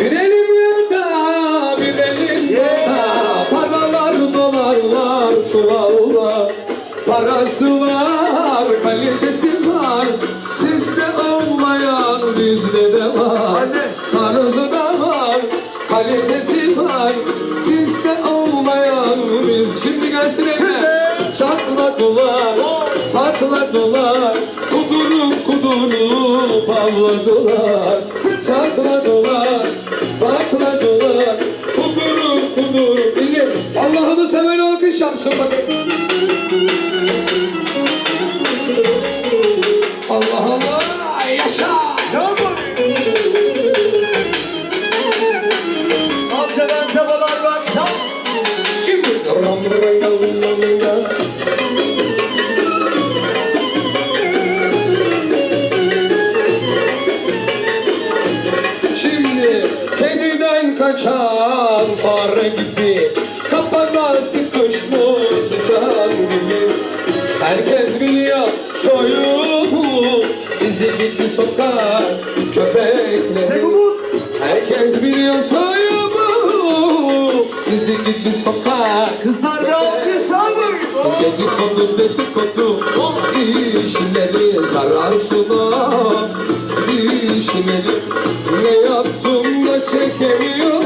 Bir elim yolda, bir elim yolda. Paralar, dolarlar, çuvallar. Parası var, kalitesi var. Sizde olmayan bizde de var. Tarzı da var, kalitesi var. Sizde olmayan biz. Şimdi gelsin eline. Çatladılar, patladılar. Kudurup kudurup avladılar. Çatladılar, patladılar. Kudurup kudurup. Dinle. Allah'ını seven alkış yapsın bakayım. Allah Allah yaşa. Amcadan çabalar var. Çal. Şimdi kaçan fare gibi. Kapana sıkışmış can gibi. Herkes biliyor soyumu Sizi gitti sokar köpekleri. Herkes biliyor soyumu Sizi gitti sokar. Kızlar bir alkış almayın. Dedikodu dedikodu işleri zarar sunar işleri Ne yaptım da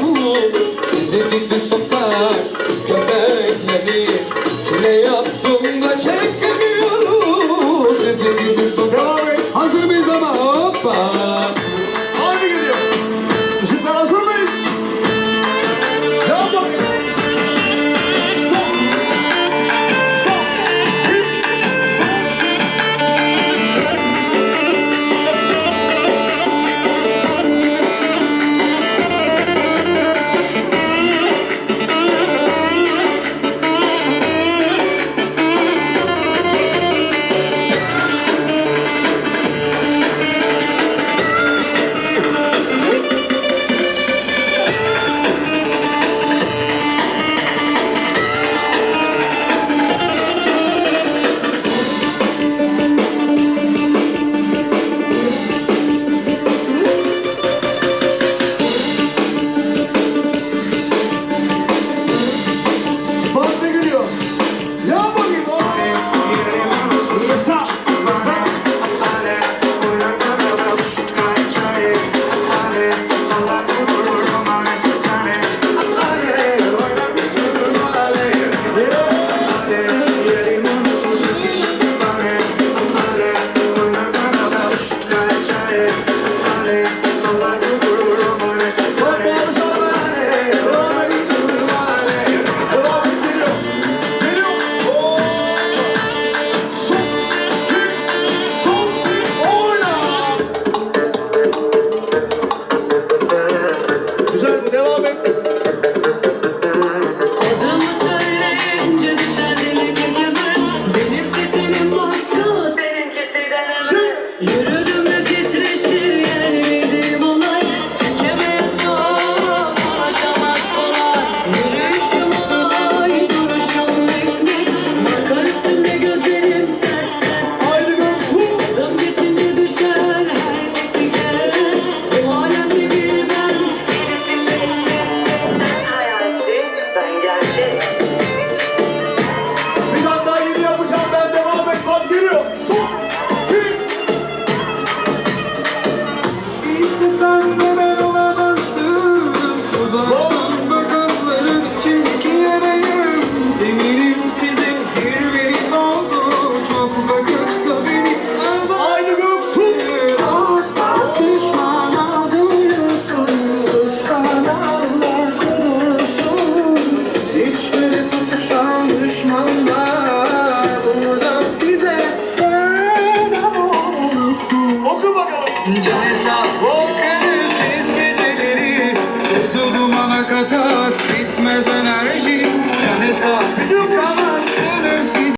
홀리요.